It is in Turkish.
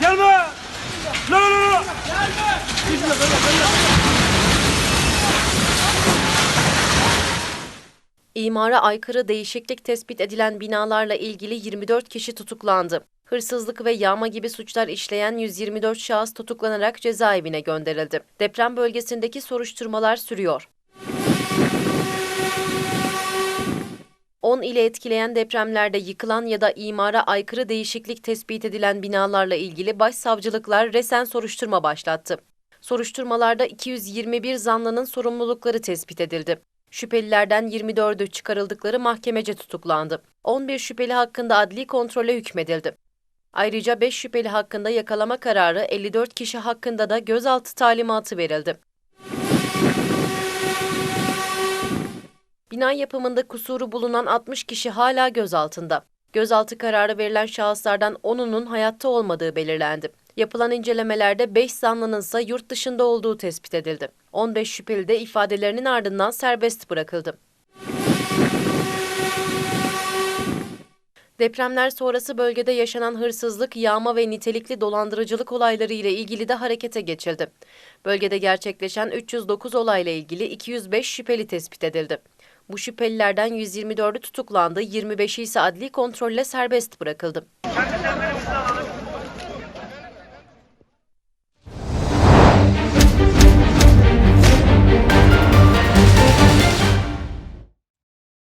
Gelme! La la la! İmara aykırı değişiklik tespit edilen binalarla ilgili 24 kişi tutuklandı. Hırsızlık ve yağma gibi suçlar işleyen 124 şahıs tutuklanarak cezaevine gönderildi. Deprem bölgesindeki soruşturmalar sürüyor. 10 ile etkileyen depremlerde yıkılan ya da imara aykırı değişiklik tespit edilen binalarla ilgili başsavcılıklar resen soruşturma başlattı. Soruşturmalarda 221 zanlının sorumlulukları tespit edildi. Şüphelilerden 24'ü çıkarıldıkları mahkemece tutuklandı. 11 şüpheli hakkında adli kontrole hükmedildi. Ayrıca 5 şüpheli hakkında yakalama kararı, 54 kişi hakkında da gözaltı talimatı verildi. Bina yapımında kusuru bulunan 60 kişi hala gözaltında. Gözaltı kararı verilen şahıslardan 10'unun hayatta olmadığı belirlendi. Yapılan incelemelerde 5 zanlının ise yurt dışında olduğu tespit edildi. 15 şüpheli de ifadelerinin ardından serbest bırakıldı. Depremler sonrası bölgede yaşanan hırsızlık, yağma ve nitelikli dolandırıcılık olayları ile ilgili de harekete geçildi. Bölgede gerçekleşen 309 olayla ilgili 205 şüpheli tespit edildi. Bu şüphelilerden 124'ü tutuklandı, 25'i ise adli kontrolle serbest bırakıldı.